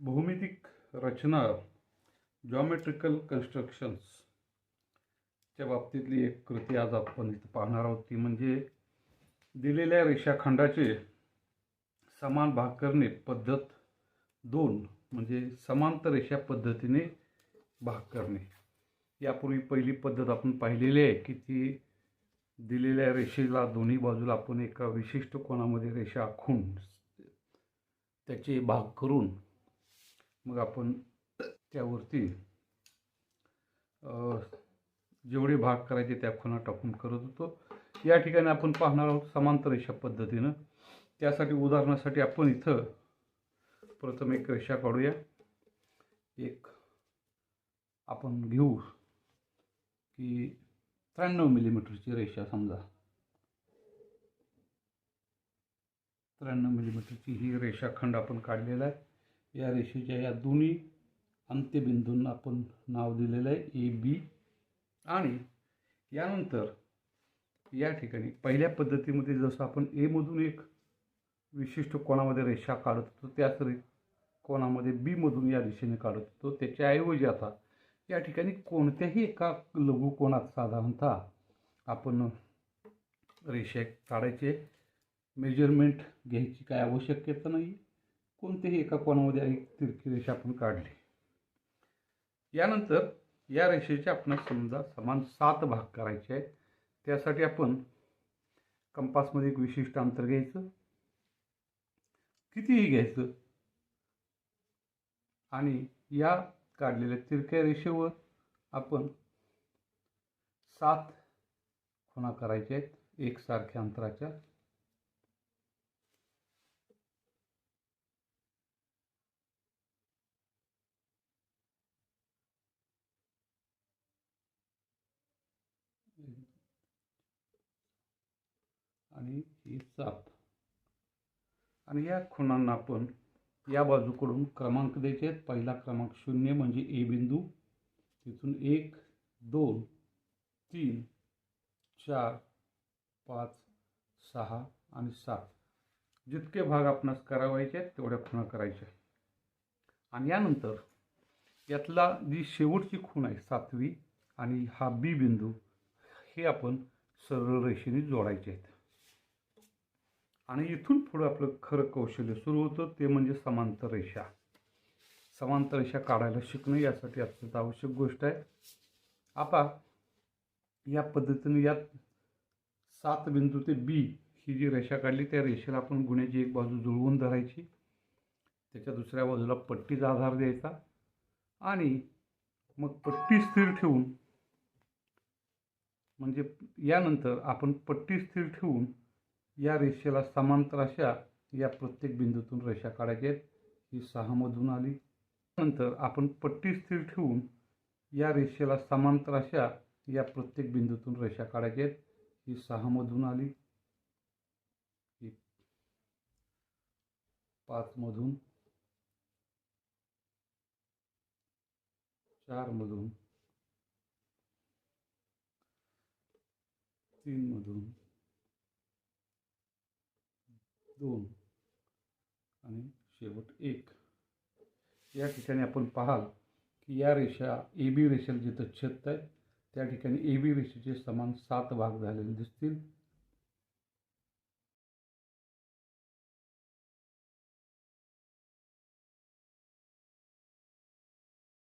भौमितिक रचना जॉमेट्रिकल कन्स्ट्रक्शन्सच्या बाबतीतली एक कृती आज आपण इथं पाहणार आहोत. ती म्हणजे दिलेल्या रेषाखंडाचे समान भाग करणे पद्धत दोन म्हणजे समांतर रेषा पद्धतीने भाग करणे यापूर्वी पहिली पद्धत आपण पाहिलेली आहे की ती दिलेल्या रेषेला दोन्ही बाजूला आपण एका विशिष्ट कोणामध्ये रेषा आखून त्याचे भाग करून मग आपण त्यावरती जेवढे भाग करायचे त्या खुणा टाकून करत होतो. या ठिकाणी आपण पाहणार आहोत समांतर रेषा पद्धतीनं. त्यासाठी उदाहरणासाठी आपण इथं प्रथम एक रेषा काढूया. एक आपण घेऊ की त्र्याण्णव मिलीमीटरची रेषा समजा. त्र्याण्णव मिलीमीटरची ही रेषाखंड आपण काढलेला आहे. या रेषेच्या या दोन्ही अंत्यबिंदूंना आपण नाव दिलेलं आहे ए बी. आणि यानंतर या ठिकाणी पहिल्या पद्धतीमध्ये जसं आपण एमधून एक विशिष्ट कोणामध्ये रेषा काढत होतो त्याच रे कोणामध्ये बीमधून या दिशेने काढत होतो. त्याच्याऐवजी आता या ठिकाणी कोणत्याही एका लघुकोणात साधारणतः आपण रेषा काढायचे मेजरमेंट घ्यायची काय आवश्यकता नाही कोणत्याही एका कोणामध्ये एक तिरकी रेषा आपण काढली. यानंतर या रेषेचे आपण समजा समान सात भाग करायचे आहेत. त्यासाठी आपण कंपासमध्ये एक विशिष्ट अंतर घ्यायचं. कितीही घ्यायचं. आणि या काढलेल्या तिरक्या रेषेवर आपण सात खुणा करायच्या आहेत. एकसारख्या अंतराच्या. आणि ही सात आणि या खुणांना आपण या बाजूकडून क्रमांक द्यायचे आहेत. पहिला क्रमांक शून्य म्हणजे ए बिंदू. तिथून एक दोन तीन चार पाच सहा आणि सात. जितके भाग आपणास करावायचे आहेत तेवढ्या खुणा करायच्या आणि यानंतर यातला जी शेवटची खूण आहे सातवी आणि हा बी बिंदू हे आपण सरळ रेषेने जोडायचे आहेत. आणि इथून पुढं आपलं खरं कौशल्य सुरू होतं ते म्हणजे समांतर रेषा. समांतर रेषा काढायला शिकणं यासाठी अत्यंत आवश्यक गोष्ट आहे. आता या पद्धतीने यात सात बिंदू ते बी ही जी रेषा काढली त्या रेषेला आपण गुन्ह्याची एक बाजू जुळवून धरायची. त्याच्या दुसऱ्या बाजूला पट्टीचा आधार द्यायचा आणि मग पट्टी स्थिर ठेवून म्हणजे यानंतर आपण पट्टी स्थिर ठेवून या रेषेला समांतर अशा या प्रत्येक बिंदूतून रेषा काढायच्या आहेत. ही सहामधून आली. नंतर आपण पट्टी स्थिर ठेवून या रेषेला समांतर अशा या प्रत्येक बिंदूतून रेषा काढायच्या आहेत. ही सहामधून आली. ही पाचमधून चारमधून तीनमधून दोन आणि शेवट एक. या ठिकाणी आपण पाहाल की या रेषा ए बी रेषेला जिथं छेदत आहेत त्या ठिकाणी ए बी रेषेचे समान सात भाग झालेले दिसतील.